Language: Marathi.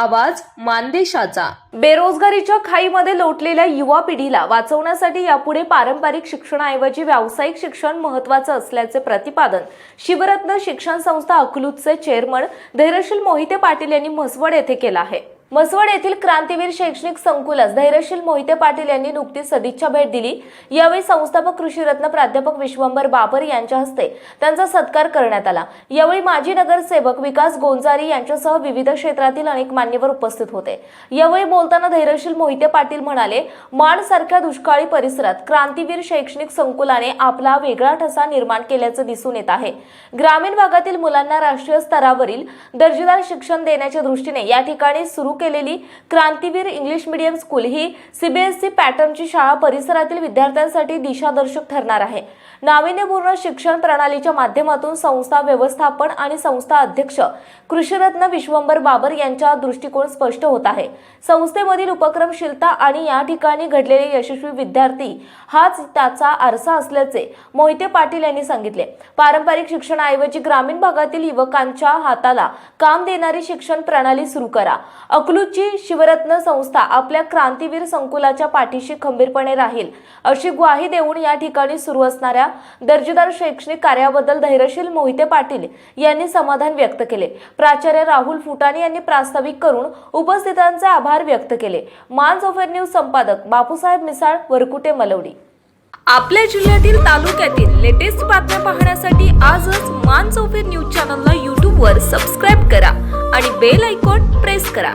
आवाज मानदेशाचा. बेरोजगारीच्या खाईमध्ये लोटलेल्या युवा पिढीला वाचवण्यासाठी यापुढे पारंपरिक शिक्षणाऐवजी व्यावसायिक शिक्षण महत्वाचं असल्याचे प्रतिपादन शिवरत्न शिक्षण संस्था अकलूतचे चेअरमन धैर्यशील मोहिते पाटील यांनी म्हसवड येथे केलं आहे. मसवड येथील क्रांतीवीर शैक्षणिक संकुलास धैर्यशील मोहिते पाटील यांनी नुकतीच सदिच्छा भेट दिली. यावेळी संस्थापक कृषीरत्न प्राध्यापक विश्वंभर बाबर यांच्या हस्ते त्यांचा सत्कार करण्यात आला. यावेळी माजी नगरसेवक विकास गोंजारी यांच्यासह विविध क्षेत्रातील अनेक मान्यवर उपस्थित होते. यावेळी बोलताना धैर्यशील मोहिते पाटील म्हणाले माण सारख्या दुष्काळी परिसरात क्रांतीवीर शैक्षणिक संकुलाने आपला वेगळा ठसा निर्माण केल्याचं दिसून येत आहे. ग्रामीण भागातील मुलांना राष्ट्रीय स्तरावरील दर्जेदार शिक्षण देण्याच्या दृष्टीने या ठिकाणी सुरू केलेली क्रांतीवीर इंग्लिश मीडियम स्कूल ही सीबीएसई पॅटर्नची शाळा परिसरातील विद्यार्थ्यांसाठी दिशादर्शक ठरणार आहे. नाविन्यपूर्ण शिक्षण प्रणालीच्या माध्यमातून संस्था व्यवस्थापन आणि संस्था अध्यक्ष कृषीरत्न विश्वंभर बाबर यांचा दृष्टिकोन स्पष्ट होत आहे. संस्थेमधील उपक्रमशीलता आणि या ठिकाणी घडलेले यशस्वी विद्यार्थी हाच त्याचा आरसा असल्याचे मोहिते पाटील यांनी सांगितले. पारंपरिक शिक्षणाऐवजी ग्रामीण भागातील युवकांच्या हाताला काम देणारी शिक्षण प्रणाली सुरू करा. अकलूजची शिवरत्न संस्था आपल्या क्रांतीवीर संकुलाच्या पाठीशी खंबीरपणे राहील अशी ग्वाही देऊन या ठिकाणी सुरू असणाऱ्या दर्जेदार शैक्षणिक कार्याबद्दल धैर्यशील मोहिते पाटील यांनी समाधान व्यक्त केले. प्राचार्य राहुल फुटाणे यांनी प्रास्ताविक करून उपस्थितांचे आभार व्यक्त केले. मानस ऑफर न्यूज संपादक बापूसाहेब मिसाळ वरकुटे मलवडी. आपल्या जिल्ह्यातील तालुक्यातील लेटेस्ट बातम्या पाहण्यासाठी आजच मानस ऑफर न्यूज चॅनलला यूट्यूबवर सबस्क्राईब करा आणि बेल आयकॉन प्रेस करा.